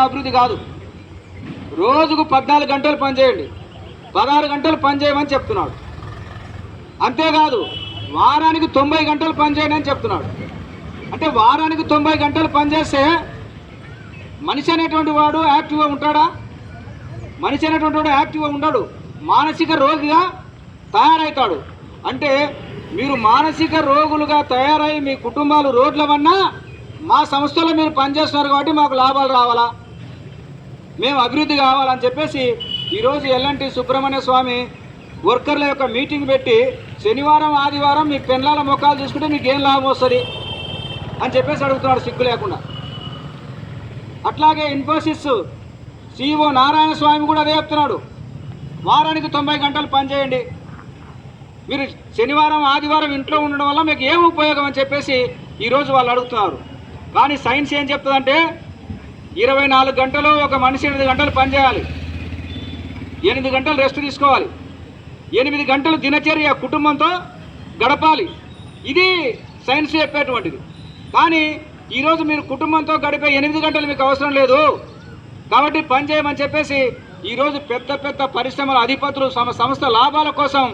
అభివృద్ధి కాదు. రోజుకు పద్నాలుగు గంటలు పనిచేయండి. పదహారు గంటలు పనిచేయమని చెప్తున్నాడు. అంతేకాదు వారానికి తొంభై గంటలు పనిచేయండి అని చెప్తున్నాడు. అంటే వారానికి తొంభై గంటలు పనిచేస్తే మనిషి అనేటువంటి వాడు యాక్టివ్గా ఉంటాడా? మనిషి అనేటువంటి వాడు యాక్టివ్గా ఉండడు. మానసిక రోగిగా తయారవుతాడు అంటే మీరు మానసిక రోగులుగా తయారై మీ కుటుంబాలు రోడ్ల వన్నా మా సంస్థలో మీరు పనిచేస్తున్నారు కాబట్టి మాకు లాభాలు రావాలా? మేము అభివృద్ధి కావాలని చెప్పేసి ఈరోజు ఎల్లంటి సుబ్రహ్మణ్య స్వామి వర్కర్ల యొక్క మీటింగ్ పెట్టి శనివారం ఆదివారం మీ పెన్లాల ముఖాలు చూసుకుంటే మీకు ఏం లాభం వస్తుంది అని చెప్పేసి అడుగుతున్నాడు సిగ్గు లేకుండా. అట్లాగే ఇన్ఫోసిస్ సిఇఓ నారాయణ స్వామి కూడా అదే చెప్తున్నాడు. వారానికి తొంభై గంటలు పనిచేయండి మీరు శనివారం ఆదివారం ఇంట్లో ఉండడం వల్ల మీకు ఏం ఉపయోగం అని చెప్పేసి ఈరోజు వాళ్ళు అడుగుతున్నారు. కానీ సైన్స్ ఏం చెప్తుందంటే ఇరవై నాలుగు గంటలు ఒక మనిషి ఎనిమిది గంటలు పనిచేయాలి. ఎనిమిది గంటలు రెస్ట్ తీసుకోవాలి. ఎనిమిది గంటలు దినచర్య కుటుంబంతో గడపాలి. ఇది సైన్స్ చెప్పేటువంటిది. కానీ ఈరోజు మీరు కుటుంబంతో గడిపే ఎనిమిది గంటలు మీకు అవసరం లేదు. కాబట్టి పని చేయమని చెప్పేసి ఈరోజు పెద్ద పెద్ద పరిశ్రమల అధిపతులు తమ సంస్థ లాభాల కోసం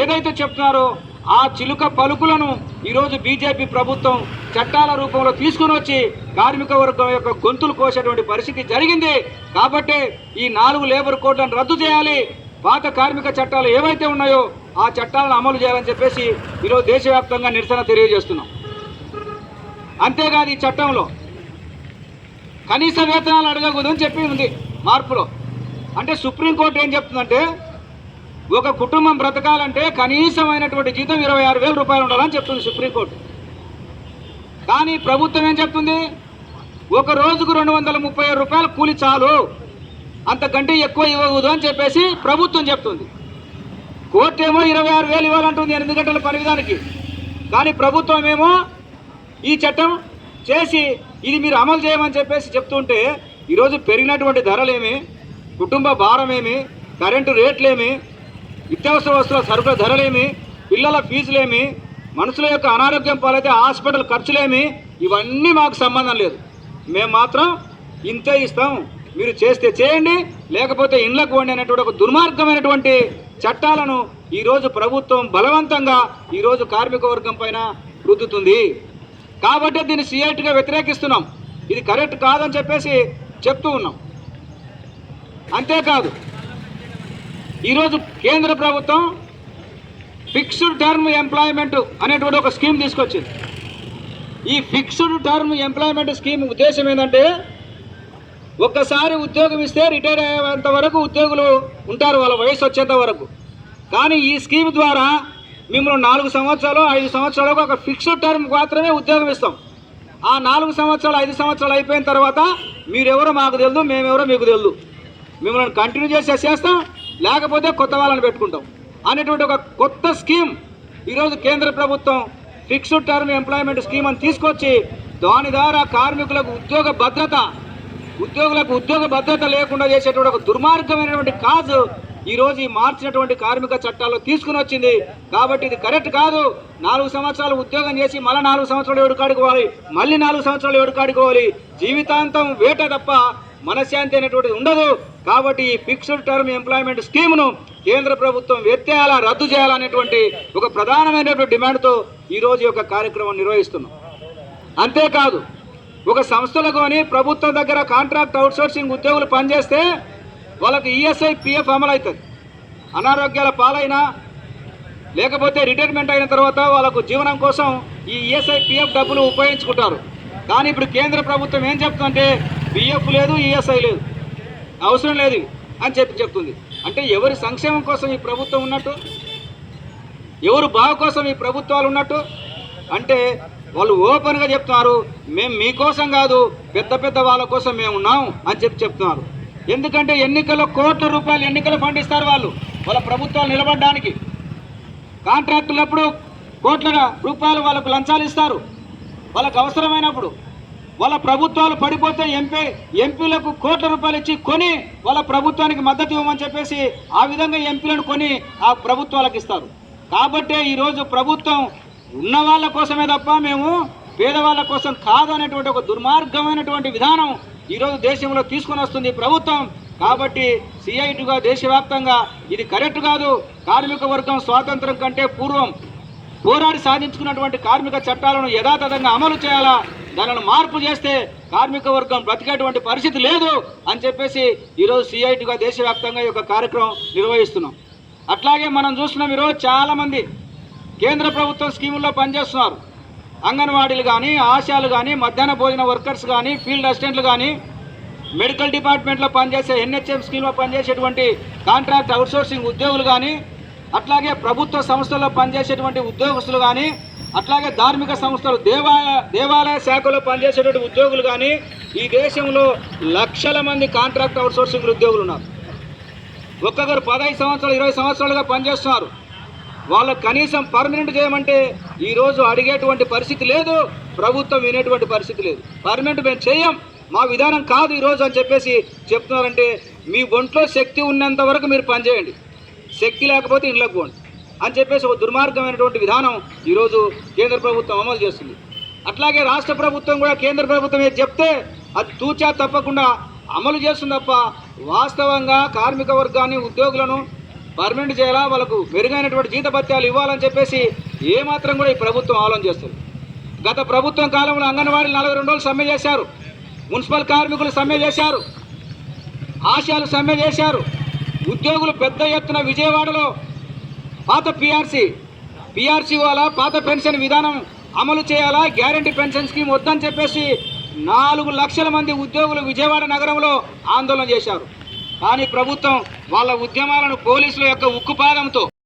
ఏదైతే చెప్తున్నారో ఆ చిలుక పలుకులను ఈరోజు బీజేపీ ప్రభుత్వం చట్టాల రూపంలో తీసుకుని వచ్చి కార్మిక వర్గం యొక్క గొంతులు కోసేటువంటి పరిస్థితి జరిగింది. కాబట్టి ఈ నాలుగు లేబర్ కోడ్లను రద్దు చేయాలి. పాత కార్మిక చట్టాలు ఏవైతే ఉన్నాయో ఆ చట్టాలను అమలు చేయాలని చెప్పేసి ఈరోజు దేశవ్యాప్తంగా నిరసన తెలియజేస్తున్నాం. అంతేకాదు ఈ చట్టంలో కనీస వేతనాలు అడగకూడదని చెప్పి ఉంది మార్పులో. అంటే సుప్రీంకోర్టు ఏం చెప్తుందంటే ఒక కుటుంబం బ్రతకాలంటే కనీసమైనటువంటి జీతం ఇరవై ఆరు వేల రూపాయలు ఉండాలని చెప్తుంది సుప్రీంకోర్టు. కానీ ప్రభుత్వం ఏం చెప్తుంది? ఒక రోజుకు రెండు వందల ముప్పై ఆరు రూపాయలు కూలి చాలు. అంతకంటే ఎక్కువ ఇవ్వకూడదు అని చెప్పేసి ప్రభుత్వం చెప్తుంది. కోర్టు ఏమో ఇరవై ఆరు వేలు ఇవ్వాలంటుంది ఎనిమిది గంటల పని విధానికి కానీ ప్రభుత్వం ఏమో ఈ చట్టం చేసి ఇది మీరు అమలు చేయమని చెప్పేసి చెప్తుంటే ఈరోజు పెరిగినటువంటి ధరలేమి కుటుంబ భారమేమి కరెంటు రేట్లేమి నిత్యావసర వస్తువుల సరుకుల ధరలేమి పిల్లల ఫీజులేమి మనుషుల యొక్క అనారోగ్యం పాలైతే హాస్పిటల్ ఖర్చులేమి ఇవన్నీ మాకు సంబంధం లేదు. మేము మాత్రం ఇంతే ఇస్తాం. మీరు చేస్తే చేయండి లేకపోతే ఇండ్లకు వండి అనేటువంటి ఒక దుర్మార్గమైనటువంటి చట్టాలను ఈరోజు ప్రభుత్వం బలవంతంగా ఈరోజు కార్మిక వర్గం పైన రుద్దుతుంది. కాబట్టి దీన్ని సిఐటిగా వ్యతిరేకిస్తున్నాం. ఇది కరెక్ట్ కాదని చెప్పేసి చెప్తూ ఉన్నాం. అంతేకాదు ఈరోజు కేంద్ర ప్రభుత్వం ఫిక్స్డ్ టర్మ్ ఎంప్లాయ్మెంట్ అనేటువంటి ఒక స్కీమ్ తీసుకొచ్చింది. ఈ ఫిక్స్డ్ టర్మ్ ఎంప్లాయ్మెంట్ స్కీమ్ ఉద్దేశం ఏంటంటే ఒక్కసారి ఉద్యోగం ఇస్తే రిటైర్ అయ్యేంత వరకు ఉద్యోగులు ఉంటారు వాళ్ళ వయసు వచ్చేంత వరకు. కానీ ఈ స్కీమ్ ద్వారా మిమ్మల్ని నాలుగు సంవత్సరాలు ఐదు సంవత్సరాలకు ఒక ఫిక్స్డ్ టర్మ్ మాత్రమే ఉద్యోగం ఇస్తాం. ఆ నాలుగు సంవత్సరాలు ఐదు సంవత్సరాలు అయిపోయిన తర్వాత మీరెవరో మాకు తెలియదు మేమెవరో మీకు తెలియదు మిమ్మల్ని కంటిన్యూ చేసి చేస్తాం. లేకపోతే కొత్త వాళ్ళని పెట్టుకుంటాం. అనేటువంటి ఒక కొత్త స్కీమ్ ఈరోజు కేంద్ర ప్రభుత్వం ఫిక్స్డ్ టర్మ్ ఎంప్లాయ్మెంట్ స్కీమ్ అని తీసుకొచ్చి దాని ద్వారా కార్మికులకు ఉద్యోగ భద్రత ఉద్యోగులకు ఉద్యోగ భద్రత లేకుండా చేసేటువంటి ఒక దుర్మార్గమైనటువంటి కాజు ఈరోజు ఈ మార్చినటువంటి కార్మిక చట్టాల్లో తీసుకుని వచ్చింది. కాబట్టి ఇది కరెక్ట్ కాదు. నాలుగు సంవత్సరాలు ఉద్యోగం చేసి మళ్ళీ నాలుగు సంవత్సరాలు ఏడుకాడుకోవాలి మళ్ళీ నాలుగు సంవత్సరాలు ఏడుకాడుకోవాలి జీవితాంతం వేట తప్ప మనశ్శాంతి అనేటువంటిది ఉండదు. కాబట్టి ఈ ఫిక్స్డ్ టర్మ్ ఎంప్లాయ్మెంట్ స్కీమ్ను కేంద్ర ప్రభుత్వం ఎత్తేయాలా రద్దు చేయాలనేటువంటి ఒక ప్రధానమైనటువంటి డిమాండ్తో ఈరోజు యొక్క కార్యక్రమం నిర్వహిస్తున్నాం. అంతేకాదు ఒక సంస్థలకొని ప్రభుత్వం దగ్గర కాంట్రాక్ట్ అవుట్సోర్సింగ్ ఉద్యోగులు పనిచేస్తే వాళ్ళకి ఈఎస్ఐ పిఎఫ్ అమలు అవుతుంది అనారోగ్యాల పాలైనా లేకపోతే రిటైర్మెంట్ అయిన తర్వాత వాళ్ళకు జీవనం కోసం ఈ ఈఎస్ఐ పిఎఫ్ డబ్బులు ఉపయోగించుకుంటారు. కానీ ఇప్పుడు కేంద్ర ప్రభుత్వం ఏం చెప్తుందంటే పిఎఫ్ లేదు ఈఎస్ఐ లేదు. అవసరం లేదు అని చెప్పి చెప్తుంది. అంటే ఎవరి సంక్షేమం కోసం ఈ ప్రభుత్వం ఉన్నట్టు? ఎవరు బాగు కోసం ఈ ప్రభుత్వాలు ఉన్నట్టు? అంటే వాళ్ళు ఓపెన్గా చెప్తున్నారు మేము మీకోసం కాదు పెద్ద పెద్ద వాళ్ళ కోసం మేము ఉన్నాం అని చెప్పి చెప్తున్నారు. ఎందుకంటే ఎన్నికల్లో కోట్ల రూపాయలు ఎన్నికలు ఫండ్ ఇస్తారు వాళ్ళు వాళ్ళ ప్రభుత్వాలు నిలబడడానికి. కాంట్రాక్టులప్పుడు కోట్ల రూపాయలు వాళ్ళకు లంచాలు ఇస్తారు. వాళ్ళకు అవసరమైనప్పుడు వాళ్ళ ప్రభుత్వాలు పడిపోతే ఎంపీ ఎంపీలకు కోట్ల రూపాయలు ఇచ్చి కొని వాళ్ళ ప్రభుత్వానికి మద్దతు ఇవ్వమని చెప్పేసి ఆ విధంగా ఎంపీలను కొని ఆ ప్రభుత్వాలకు ఇస్తారు. కాబట్టే ఈరోజు ప్రభుత్వం ఉన్న వాళ్ళ కోసమే తప్ప మేము పేదవాళ్ళ కోసం కాదు అనేటువంటి ఒక దుర్మార్గమైనటువంటి విధానం ఈరోజు దేశంలో తీసుకొని వస్తుంది ప్రభుత్వం. కాబట్టి సిఐటిగా దేశవ్యాప్తంగా ఇది కరెక్ట్ కాదు. కార్మిక వర్గం స్వాతంత్రం కంటే పూర్వం పోరాడి సాధించుకున్నటువంటి కార్మిక చట్టాలను యథాతథంగా అమలు చేయాలా? దానిని మార్పు చేస్తే కార్మిక వర్గం బ్రతికేటువంటి పరిస్థితి లేదు అని చెప్పేసి ఈరోజు సిఐటిగా దేశవ్యాప్తంగా ఈ యొక్క కార్యక్రమం నిర్వహిస్తున్నాం. అట్లాగే మనం చూస్తున్నాం ఈరోజు చాలామంది కేంద్ర ప్రభుత్వం స్కీముల్లో పనిచేస్తున్నారు. అంగన్వాడీలు కానీ ఆశాలు కానీ మధ్యాహ్న భోజన వర్కర్స్ కానీ ఫీల్డ్ అసిస్టెంట్లు కానీ మెడికల్ డిపార్ట్మెంట్లో పనిచేసే ఎన్హెచ్ఎం స్కీమ్లో పనిచేసేటువంటి కాంట్రాక్ట్ అవుట్సోర్సింగ్ ఉద్యోగులు కానీ అట్లాగే ప్రభుత్వ సంస్థల్లో పనిచేసేటువంటి ఉద్యోగస్తులు కానీ అట్లాగే ధార్మిక సంస్థలు దేవాలయ దేవాలయ శాఖలో పనిచేసేటువంటి ఉద్యోగులు కానీ ఈ దేశంలో లక్షల మంది కాంట్రాక్ట్ అవుట్సోర్సింగ్ ఉద్యోగులు ఉన్నారు. ఒక్కొక్కరు పదహైదు సంవత్సరాలు ఇరవై సంవత్సరాలుగా పనిచేస్తున్నారు. వాళ్ళ కనీసం పర్మనెంట్ చేయమంటే ఈరోజు అడిగేటువంటి పరిస్థితి లేదు ప్రభుత్వం వినేటువంటి పరిస్థితి లేదు. పర్మనెంట్ మేము చేయం మా విధానం కాదు ఈరోజు అని చెప్పేసి చెప్తున్నారంటే మీ ఒంట్లో శక్తి ఉన్నంత వరకు మీరు పనిచేయండి. శక్తి లేకపోతే ఇంట్లోకి పోండి. అని చెప్పేసి ఒక దుర్మార్గమైనటువంటి విధానం ఈరోజు కేంద్ర ప్రభుత్వం అమలు చేస్తుంది. అట్లాగే రాష్ట్ర ప్రభుత్వం కూడా కేంద్ర ప్రభుత్వం ఏది చెప్తే అది తూచా తప్పకుండా అమలు చేస్తుంది తప్ప వాస్తవంగా కార్మిక వర్గాన్ని ఉద్యోగులను పర్మనెంట్ చేయాలా? వాళ్ళకు మెరుగైనటువంటి జీతభత్యాలు ఇవ్వాలని చెప్పేసి ఏమాత్రం కూడా ఈ ప్రభుత్వం ఆలోచన చేస్తుంది గత ప్రభుత్వం కాలంలో అంగన్వాడీలు నలభై రెండు రోజులు సమ్మె చేశారు. మున్సిపల్ కార్మికులు సమ్మె చేశారు. ఆశాలు సమ్మె చేశారు. ఉద్యోగులు పెద్ద ఎత్తున విజయవాడలో పాత పిఆర్సీ పిఆర్సీ వాళ్ళ పాత పెన్షన్ విధానం అమలు చేయాలా? గ్యారంటీ పెన్షన్ స్కీమ్ వద్దని చెప్పేసి నాలుగు లక్షల మంది ఉద్యోగులు విజయవాడ నగరంలో ఆందోళన చేశారు. కానీ ప్రభుత్వం వాళ్ళ ఉద్యమాలను పోలీసుల యొక్క ఉక్కుపాదంతో